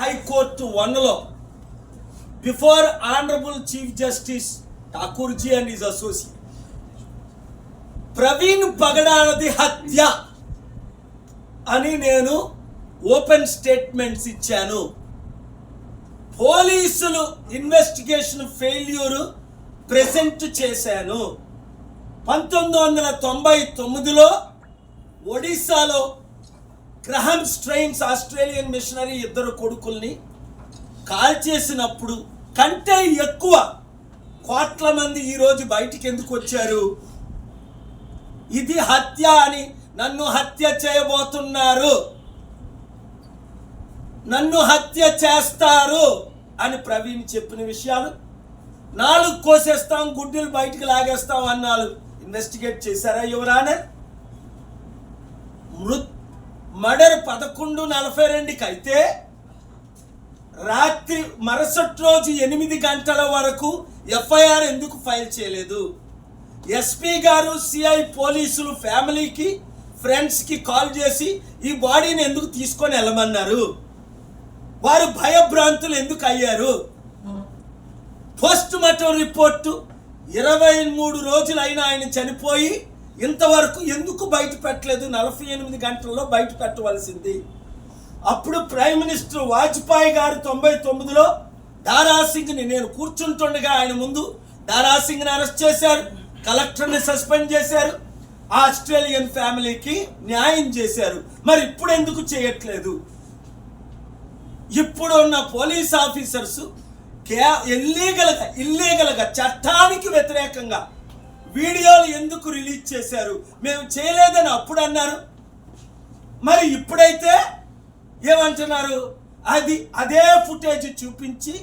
High court వన్లో before honourable chief justice Thakurji and is associate. Praveen పగడానది హత్య అని నేను ఓపెన్ స్టేట్మెంట్స్ ఇచ్చాను. పోలీసులు ఇన్వెస్టిగేషన్ ఫెయిల్యూర్ ప్రెజెంట్ చేశాను. పంతొమ్మిది వందల తొంభై తొమ్మిదిలో ఒడిశాలో గ్రహం స్ట్రెయిన్స్ ఆస్ట్రేలియన్ మిషనరీ ఇద్దరు కొడుకుల్ని కాల్ చేసినప్పుడు కంటే ఎక్కువ కోట్ల మంది ఈరోజు బయటికి ఎందుకు వచ్చారు? ఇది హత్య అని నన్ను హత్య చేయబోతున్నారు. నన్ను హత్య చేస్తారు అని ప్రవీణ్ చెప్పిన విషయాలు నాలుగు కోసేస్తాం గుడ్డలు బయటికి లాగేస్తాం అన్నారు ఇన్వెస్టిగేట్ చేశారా యువరానే మృత్ మర్డర్ పదకొండు నలభై రెండుకి అయితే రాత్రి మరుసటి రోజు ఎనిమిది గంటల వరకు ఎఫ్ఐఆర్ ఎందుకు ఫైల్ చేయలేదు? ఎస్పీ గారు సిఐ పోలీసులు ఫ్యామిలీకి ఫ్రెండ్స్కి కాల్ చేసి ఈ బాడీని ఎందుకు తీసుకొని వెళ్ళమన్నారు? వారు భయభ్రాంతులు ఎందుకు అయ్యారు? పోస్ట్ మార్టం రిపోర్టు ఇరవై మూడు రోజులైన ఆయన చనిపోయి ఇంతవరకు ఎందుకు బయట పెట్టలేదు? నలభై ఎనిమిది గంటల్లో బయట పెట్టవలసింది. అప్పుడు ప్రైమ్ మినిస్టర్ వాజ్పేయి గారు తొంభై తొమ్మిదిలో దారాసింగ్ని నేను కూర్చుంటుండగా ఆయన ముందు దారాసింగ్ని అరెస్ట్ చేశారు. కలెక్టర్ని సస్పెండ్ చేశారు. ఆస్ట్రేలియన్ ఫ్యామిలీకి న్యాయం చేశారు. మరి ఇప్పుడు ఎందుకు చేయట్లేదు? ఇప్పుడు ఉన్న పోలీస్ ఆఫీసర్స్ కే ఇల్లీగల్గా ఇల్లీగల్గా చట్టానికి వ్యతిరేకంగా వీడియోలు ఎందుకు రిలీజ్ చేశారు? మేము చేయలేదని అప్పుడు అన్నారు. మరి ఇప్పుడైతే ఏమంటున్నారు? అది అదే ఫుటేజ్ చూపించి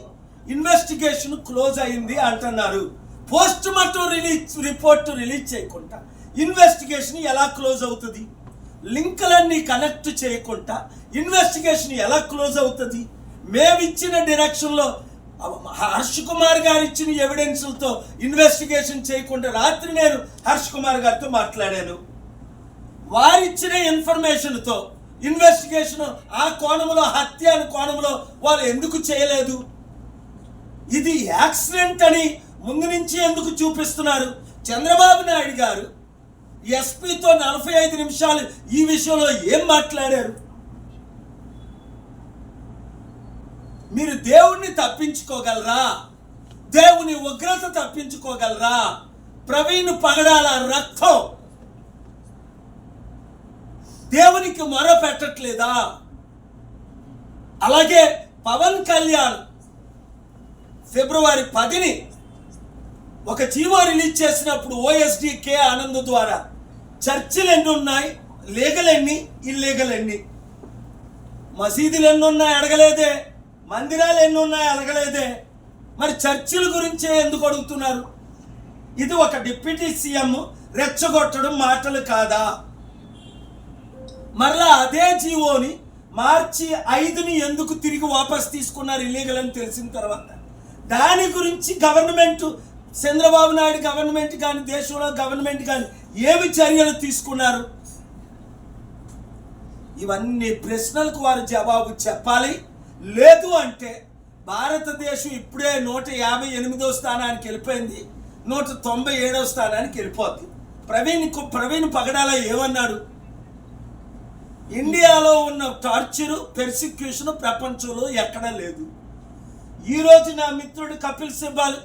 ఇన్వెస్టిగేషన్ క్లోజ్ అయింది అంటున్నారు. Post mortem release report release చేయకుండా ఇన్వెస్టిగేషన్ ఎలా క్లోజ్ అవుతుంది? లింకులన్నీ కనెక్ట్ చేయకుండా ఇన్వెస్టిగేషన్ ఎలా క్లోజ్ అవుతుంది? మేము ఇచ్చిన డైరెక్షన్లో హర్ష్ కుమార్ గారు ఇచ్చిన ఎవిడెన్స్లతో ఇన్వెస్టిగేషన్ చేయకుండా రాత్రి నేను హర్ష్ కుమార్ గారితో మాట్లాడాను. వారిచ్చిన ఇన్ఫర్మేషన్తో ఇన్వెస్టిగేషన్ ఆ కోణంలో హత్య అనే కోణంలో వాళ్ళు ఎందుకు చేయలేదు? ఇది యాక్సిడెంట్ అని ముందు నుంచి ఎందుకు చూపిస్తున్నారు? చంద్రబాబు నాయుడు గారు ఎస్పీతో నలభై ఐదు నిమిషాలు ఈ విషయంలో ఏం మాట్లాడారు? మీరు దేవుణ్ణి తప్పించుకోగలరా? దేవుని ఉగ్రత తప్పించుకోగలరా? ప్రవీణ్ పగడాల రక్తం. దేవునికి మొర పెట్టట్లేదా? అలాగే పవన్ కళ్యాణ్ ఫిబ్రవరి పదిని ఒక జీవో రిలీజ్ చేసినప్పుడు ఓఎస్డి కే ఆనంద్ ద్వారా చర్చిలు ఎన్ని ఉన్నాయి లీగల్ ఎన్ని? ఇల్లీగల్ ఎన్ని? మసీదులు ఎన్ని ఉన్నాయి అడగలేదే. మందిరాలు ఎన్ని ఉన్నాయి అడగలేదే. మరి చర్చిల గురించే ఎందుకు అడుగుతున్నారు? ఇది ఒక డిప్యూటీ సీఎం రెచ్చగొట్టడం మాటలు కాదా? మరలా అదే జీవోని మార్చి ఐదుని ఎందుకు తిరిగి వాపస్ తీసుకున్నారు ఇల్లీగల్ అని తెలిసిన తర్వాత? దాని గురించి గవర్నమెంట్ చంద్రబాబు నాయుడు గవర్నమెంట్ కానీ దేశంలో గవర్నమెంట్ కానీ ఏమి చర్యలు తీసుకున్నారు? ఇవన్నీ ప్రశ్నలకు వారు జవాబు చెప్పాలి. లేదు అంటే భారతదేశం ఇప్పుడే నూట యాభై ఎనిమిదో స్థానానికి వెళ్ళిపోయింది. నూట తొంభై ఏడవ స్థానానికి వెళ్ళిపోద్ది. ప్రవీణ్ కు- ప్రవీణ్ పగడాల ఏమన్నాడు? ఇండియాలో ఉన్న టార్చరు పెర్సిక్యూషన్ ప్రపంచంలో ఎక్కడా లేదు. ఈరోజు నా మిత్రుడు కపిల్ సిబ్బాల్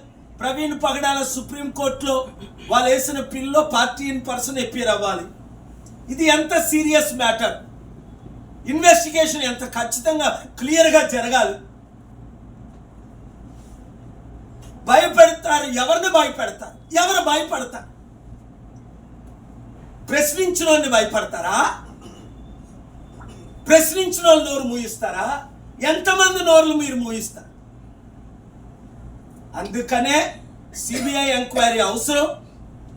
ప్రవీణ్ పగడాల సుప్రీంకోర్టులో వాళ్ళు వేసిన పిల్లో పార్టీ ఇన్ పర్సన్ ఎప్పీర్ అవ్వాలి. ఇది ఎంత సీరియస్ మ్యాటర్? ఇన్వెస్టిగేషన్ ఎంత ఖచ్చితంగా క్లియర్గా జరగాలి. భయపెడతారు ఎవరిని భయపెడతారు? ఎవరు భయపడతారు? ప్రశ్నించిన వాళ్ళని భయపడతారా? ప్రశ్నించిన వాళ్ళు నోరు మూయిస్తారా? ఎంతమంది నోర్లు మీరు మూయిస్తారు? అందుకనే సిబిఐ ఎంక్వైరీ అవసరం.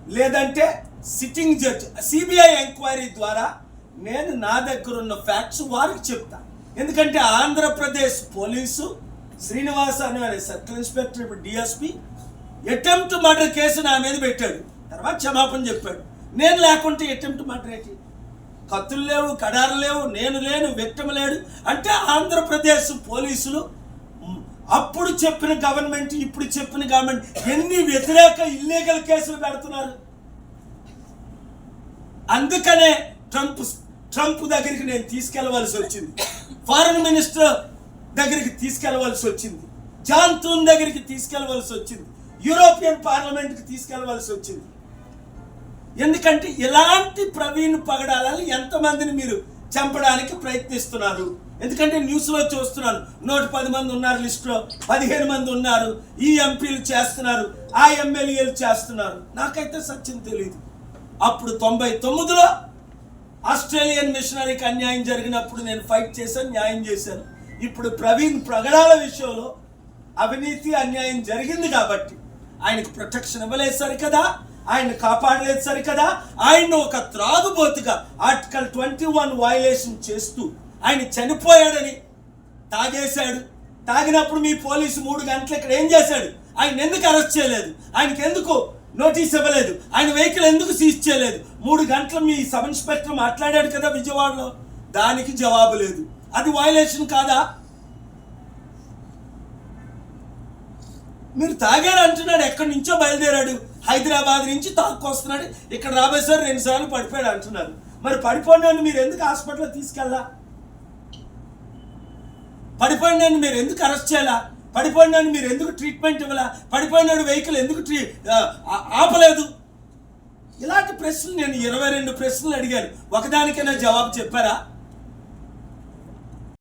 లేదంటే సిట్టింగ్ జడ్జ్ సిబిఐ ఎంక్వైరీ ద్వారా నేను నా దగ్గర ఉన్న ఫ్యాక్ట్స్ వారికి చెప్తా. ఎందుకంటే ఆంధ్రప్రదేశ్ పోలీసు శ్రీనివాస్ అనే సర్కిల్ ఇన్స్పెక్టర్ ఇప్పుడు డిఎస్పి అటెంప్ట్ మర్డర్ కేసు నా మీద పెట్టాడు. తర్వాత క్షమాపణ చెప్పాడు. నేను లేకుంటే అటెంప్ట్ మర్డర్ ఏంటి? కత్తులు లేవు కడారు లేవు నేను లేను వ్యక్తం లేడు. అంటే ఆంధ్రప్రదేశ్ పోలీసులు అప్పుడు చెప్పిన గవర్నమెంట్ ఇప్పుడు చెప్పిన గవర్నమెంట్ ఎన్ని వ్యతిరేక ఇల్లీగల్ కేసులు పెడుతున్నారు? అందుకనే ట్రంప్ ట్రంప్ దగ్గరికి నేను తీసుకెళ్ళవలసి వచ్చింది. ఫారెన్ మినిస్టర్ దగ్గరికి తీసుకెళ్ళవలసి వచ్చింది. జాన్ దగ్గరికి తీసుకెళ్ళవలసి వచ్చింది. యూరోపియన్ పార్లమెంట్కి తీసుకెళ్ళవలసి వచ్చింది. ఎందుకంటే ఇలాంటి ప్రవీణ్ పగడాలని ఎంతమందిని మీరు చంపడానికి ప్రయత్నిస్తున్నారు? ఎందుకంటే న్యూస్లో చూస్తున్నాను. నూట పది మంది ఉన్నారు లిస్టులో. పదిహేను మంది ఉన్నారు. ఈ ఎంపీలు చేస్తున్నారు. ఆ ఎమ్మెల్యేలు చేస్తున్నారు. నాకైతే సత్యం తెలియదు అప్పుడు తొంభై తొమ్మిదిలో ఆస్ట్రేలియన్ మిషనరీకి అన్యాయం జరిగినప్పుడు నేను ఫైట్ చేశాను న్యాయం చేశాను. ఇప్పుడు ప్రవీణ్ ప్రగడాల విషయంలో అవినీతి అన్యాయం జరిగింది కాబట్టి ఆయనకు ప్రొటెక్షన్ ఇవ్వలేదు సరికదా ఆయన కాపాడలేదు సరికదా ఆయన ఒక త్రాగుబోతుగా ఆర్టికల్ ట్వంటీ వన్ వయలేషన్ చేస్తూ ఆయన చనిపోయాడని తాగేశాడు. తాగినప్పుడు మీ పోలీసు మూడు గంటలు ఇక్కడ ఏం చేశాడు? ఆయన ఎందుకు అరెస్ట్ చేయలేదు? ఆయనకి ఎందుకు నోటీస్ ఇవ్వలేదు. ఆయన వెహికల్ ఎందుకు సీజ్ చేయలేదు? మూడు గంటలు మీ సబ్ ఇన్స్పెక్టర్ మాట్లాడాడు కదా విజయవాడలో? దానికి జవాబు లేదు. అది వయలేషన్ కాదా? మీరు తాగారు అంటున్నాడు. ఎక్కడి నుంచో బయలుదేరాడు. హైదరాబాద్ నుంచి తాక్కొస్తున్నాడు ఇక్కడ రాబోయేసారి రెండు సార్లు పడిపోయాడు అంటున్నారు మరి పడిపోయినాన్ని మీరు ఎందుకు హాస్పిటల్ తీసుకెళ్ళా? పడిపోయినాన్ని మీరు ఎందుకు అరెస్ట్ చేయాలా? పడిపోయినాడు మీరు ఎందుకు ట్రీట్మెంట్ ఇవ్వాలా? పడిపోయినాడు వెహికల్ ఎందుకు ట్రీ ఆపలేదు? ఇలాంటి ప్రశ్నలు నేను ఇరవై రెండు ప్రశ్నలు అడిగాను. ఒకదానికైనా జవాబు చెప్పారా?